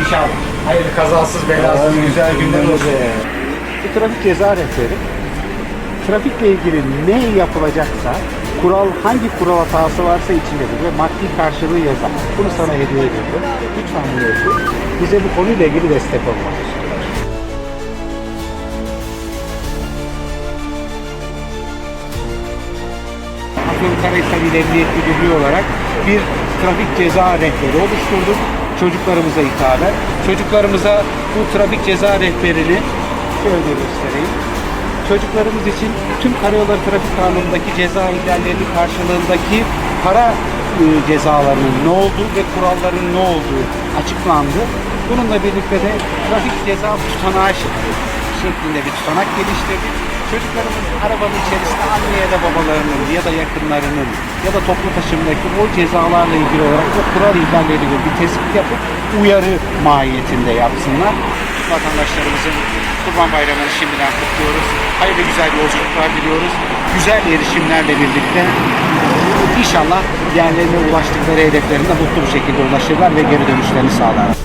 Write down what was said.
İnşallah. Hayırlı kazasız belasız güzel günler olsun. Bu trafik ceza rehberi trafikle ilgili ne yapılacaksa kural hangi kural hatası varsa içindedir ve maddi karşılığı yazar. Bunu sana hediye ediyorum. Lütfen bunu oku. Bize bu konuyla ilgili destek olmak istiyorlar. Afyonkarahisar İl Emniyet Müdürlüğü olarak bir trafik ceza rehberi oluşturduk çocuklarımıza hitaben. Çocuklarımıza bu trafik ceza rehberini şöyle göstereyim. Çocuklarımız için tüm karayolları trafik kanunundaki ceza ihlallerinin karşılığındaki para e, cezalarının ne olduğu ve kuralların ne olduğu açıklandı. Bununla birlikte de trafik ceza tutanağı şeklinde bir tutanak geliştirdik. Çocuklarımız arabanın içerisinde anne ya da babalarının ya da yakınlarının ya da toplu taşımdaki o cezalarla ilgili olarak o kural ihlalleri gibi bir tespit yapıp uyarı mahiyetinde yapsınlar. Vatandaşlarımızın Kurban Bayramı'nı şimdiden kutluyoruz. Hayırlı güzel yolculuklar diliyoruz. Güzel erişimlerle birlikte inşallah yerlerine ulaştıkları hedeflerine mutlu bir şekilde ulaşırlar ve geri dönüşlerini sağlarlar.